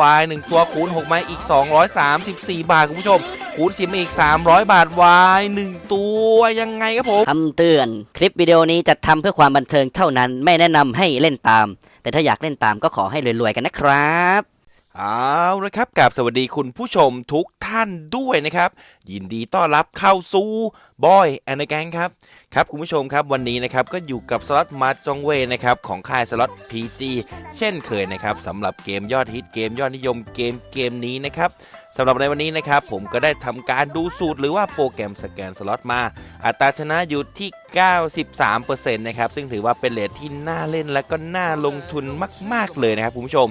วาย1ตัวคูณ6ไม้อีก 234 บาท คุณผู้ชม คูณ10มาอีก 300 บาทวาย1ตัวยังไงครับผมคำเตือน คลิปวิดีโอนี้จัดทำเพื่อความบันเทิงเท่านั้นไม่แนะนำให้เล่นตาม แต่ถ้าอยากเล่นตามก็ขอให้รวยๆกันนะครับ เอาละครับกับสวัสดีคุณผู้ชมทุกท่านด้วยนะครับ ยินดีต้อนรับเข้าสู่บอยแอนด์แกงครับ ครับคุณผู้ชมครับวันนี้นะครับก็อยู่กับสล็อตมาร์จองเวนะครับของค่ายสล็อต PG เช่นเคยนะครับสำหรับเกมยอดฮิตเกมยอดนิยมเกมเกมนี้นะครับสำหรับในวันนี้นะครับ ผมก็ได้ทำการดูสูตรหรือว่าโปรแกรมสแกนสล็อตมา อัตราชนะอยู่ที่ 93%นะครับ ซึ่งถือว่าเป็นเลทที่น่าเล่นและก็น่าลงทุนมาก ๆ เลยนะครับคุณผู้ชม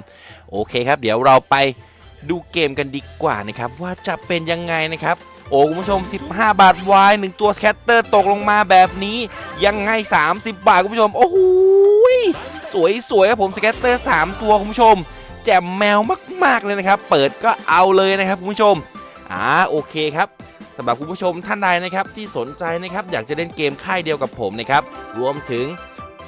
โอเคครับ เดี๋ยวเราไปดูเกมกันดีกว่านะครับ ว่าจะเป็นยังไงนะครับ โอ้คุณผู้ชม 15 บาทวายหนึ่งตัวสแคตเตอร์ตกลงมาแบบนี้ ยังไง 30 บาทคุณผู้ชม โอ้โหสวยสวยครับผมสแคตเตอร์ 3 ตัวคุณผู้ชม แจ่มแมวมาก ๆ เลยนะครับ เปิดก็เอาเลยนะครับคุณผู้ชมอ่าโอเคครับสำหรับคุณผู้ชมท่านใดนะครับที่สนใจนะครับอยากจะเล่นเกมค่ายเดียวกับผมนะครับรวมถึง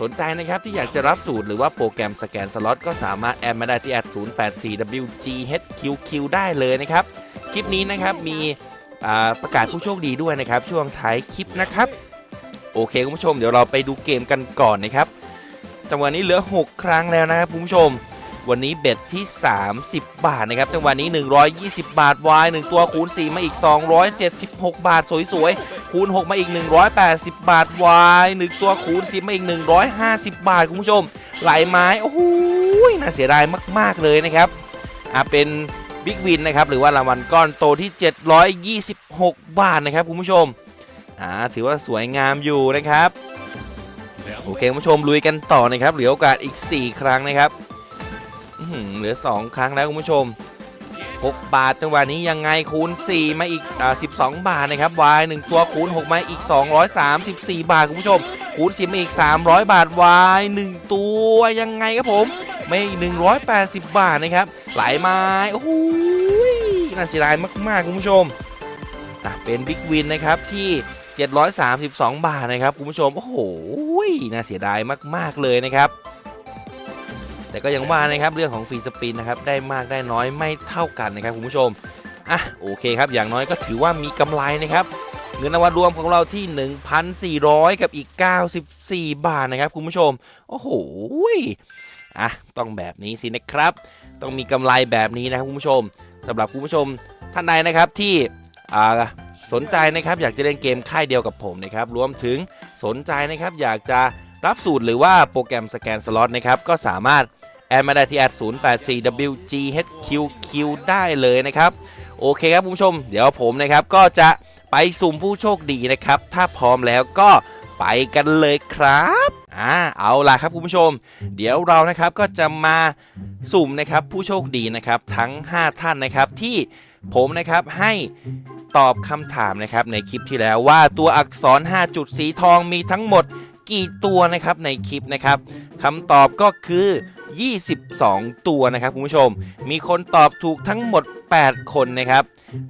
สนใจนะครับที่อยากจะรับสูตรหรือว่าโปรแกรมสแกนสล็อตก็สามารถแอดมาได้ที่แอด 084WGHQQ ได้เลยนะครับ คลิปนี้นะครับมี ประกาศผู้โชคดีด้วยนะครับ ช่วงท้ายคลิปนะครับ โอเคคุณผู้ชมเดี๋ยวเราไปดูเกมกันก่อนนะครับจังหวะนี้เหลือ 6 ครั้งแล้วนะครับคุณผู้ชม วันนี้เบ็ดที่ 30 บาทนะครับจังหวะนี้ 120 บาทวาย1ตัวคูณ 4 มาอีก 276 บาทสวยๆคูณ 6 มาอีก 180 บาทวาย1ตัวคูณ10มาอีก 150 บาทคุณผู้ชม ไหลไม้โอ้โหน่าเสียดายมาก ๆเลยนะครับอะเป็น บิ๊กวินนะครับหรือว่ารางวัลก้อนโตที่ 726 บาทนะครับคุณผู้ชมอ่าถือว่าสวยงามอยู่นะครับโอเคคุณผู้ชมลุยกันต่อนะครับเหลือโอกาสอีก 4 ครั้งนะครับเหลือ 2 ครั้งแล้วคุณผู้ชม 6 บาทจังหวะนี้ยังไงคูณ 4 มาอีกอ่า12 บาทนะครับวาย1ตัวคูณ 6 มาอีก 234 บาทคุณผู้ชมคูณ10มาอีก 300 บาทวาย1ตัวยังไงครับผม ไม่อีก180 บาทนะครับหลายไม้โอ้โหน่าเสียดายมากๆคุณผู้ชมอะเป็นบิ๊กวินนะครับที่ 732 บาทนะครับคุณผู้ชมโอ้โหน่าเสียดายมากๆเลยนะครับ แต่ก็ยังว่านะครับเรื่องของฟรีสปินนะครับได้มากได้น้อยไม่เท่ากันนะครับคุณผู้ชมอะโอเคครับอย่างน้อยก็ถือว่ามีกำไรนะครับเงินรางวัลรวมของเราที่ 1,400 กับอีก 94 บาทนะครับคุณผู้ชม โอ้โห อะต้องแบบนี้สินะครับ ต้องมีกำไรแบบนี้นะครับคุณผู้ชมสำหรับคุณผู้ชมท่านใดนะครับที่อ่าสนใจนะครับอยากจะเล่นเกมค่ายเดียวกับผมนะครับรวมถึงสนใจนะครับอยากจะรับสูตรหรือว่าโปรแกรมสแกนสล็อตนะครับก็สามารถแอดมาได้ที่แอด 084WGHQQ ได้เลยนะครับ โอเคครับคุณผู้ชม เดี๋ยวผมนะครับก็จะไปสุ่มผู้โชคดีนะครับ ถ้าพร้อมแล้วก็ ไปกันเลยครับอ่าเอาล่ะครับคุณผู้ชม เดี๋ยวเรานะครับก็จะมาสุ่มนะครับผู้โชคดีนะครับทั้ง 5 ท่านนะครับที่ผมนะครับให้ตอบคำถามนะครับในคลิปที่แล้วว่าตัวอักษร 5 จุดสีทองมีทั้งหมดกี่ตัวนะครับในคลิปนะครับคำตอบก็คือ 22 ตัวนะครับคุณผู้ชม มีคนตอบถูกทั้งหมด 8 คนนะครับ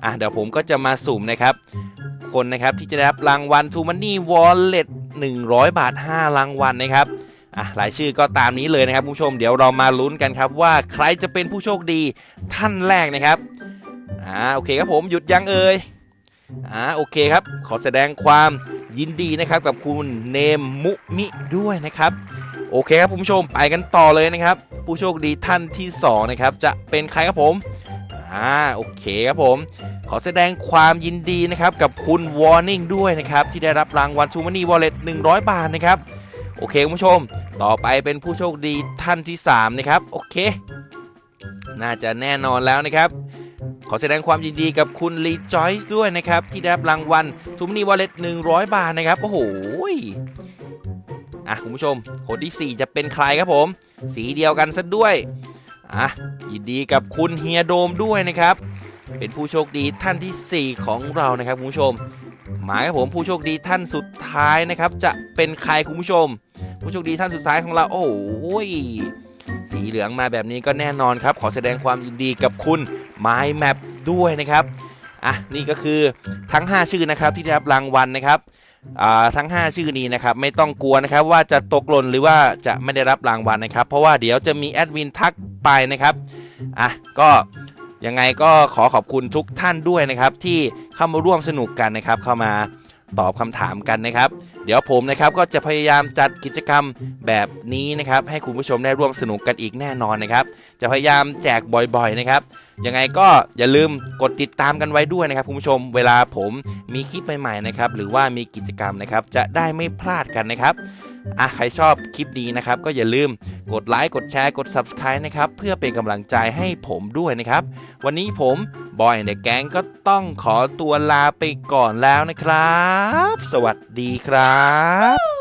อะเดี๋ยวผมก็จะมาสุ่มนะครับ คนนะครับที่จะได้รับรางวัล t ูมันนี่วอลเล็ต 100 บาท 5 รางวัลนะครับอะรายชื่อก็ตามนี้เลยนะครับผู้ชมเดี๋ยวเรามาลุ้นกันครับว่าใครจะเป็นผู้โชคดีท่านแรกนะครับอ่าโอเคครับผมหยุดยังเอ่ยอ่าโอเคครับ ขอแสดงความยินดีนะครับกับคุณเนมมุมิด้วยนะครับ โอเคครับผู้ชมไปกันต่อเลยนะครับ ผู้โชคดีท่านที่2นะครับจะเป็นใครครับผมอ่าโอเคครับผม ขอแสดงความยินดีนะครับกับคุณวอร์นิ่งด้วยนะครับที่ได้รับรางวัลทูมานี่วอลเล็ต100 บาทนะครับโอเคคุณผู้ชม ต่อไปเป็นผู้โชคดีท่านที่ 3 นะครับ โอเค น่าจะแน่นอนแล้วนะครับ ขอแสดงความยินดีกับคุณลีจอยส์ด้วยนะครับ ที่ได้รับรางวัลทูมนีวอลเล็ต100 บาทนะครับ โอ้โหอะคุณผู้ชมคนที่ 4 จะเป็นใครครับผม สีเดียวกันซะด้วยอะยินดีกับคุณเฮียโดมด้วยนะครับ เป็นผู้โชคดีท่านทีสี่ 4 ของเรานะครับคุณผู้ชม หมายผมผู้โชคดีท่านสุดท้ายนะครับ จะเป็นใครคุณผู้ชม ผู้โชคดีท่านสุดท้ายของเรา โอ้โหสีเหลืองมาแบบนี้ก็แน่นอนครับ ขอแสดงความยินดีกับคุณ My Map ด้วยนะครับอะนี่ก็คือทั้ง 5 ชื่อนะครับที่ได้รับรางวัลนะครับอ่าทั้ง 5 ชื่อนี้นะครับไม่ต้องกลัวนะครับว่าจะตกหล่นหรือว่าจะไม่ได้รับรางวัลนะครับ เพราะว่าเดี๋ยวจะมีแอดมินทักไปนะครับอะก็ ยังไงก็ขอขอบคุณทุกท่านด้วยนะครับ ที่เข้ามาร่วมสนุกกันนะครับ เข้ามาตอบคำถามกันนะครับ เดี๋ยวผมนะครับก็จะพยายามจัดกิจกรรมแบบนี้นะครับ ให้คุณผู้ชมได้ร่วมสนุกกันอีกแน่นอนนะครับ จะพยายามแจกบ่อยๆนะครับยังไงก็อย่าลืมกดติดตามกันไว้ด้วยนะครับคุณผู้ชมเวลาผมมีคลิปใหม่ๆนะครับหรือว่ามีกิจกรรมนะครับจะได้ไม่พลาดกันนะครับ อะใครชอบคลิปนี้นะครับ ก็อย่าลืมกดไลค์กดแชร์กด Subscribe นะครับ เพื่อเป็นกำลังใจให้ผมด้วยนะครับ วันนี้ผมบอยเดอะแก๊งก็ต้องขอตัวลาไปก่อนแล้วนะครับ สวัสดีครับ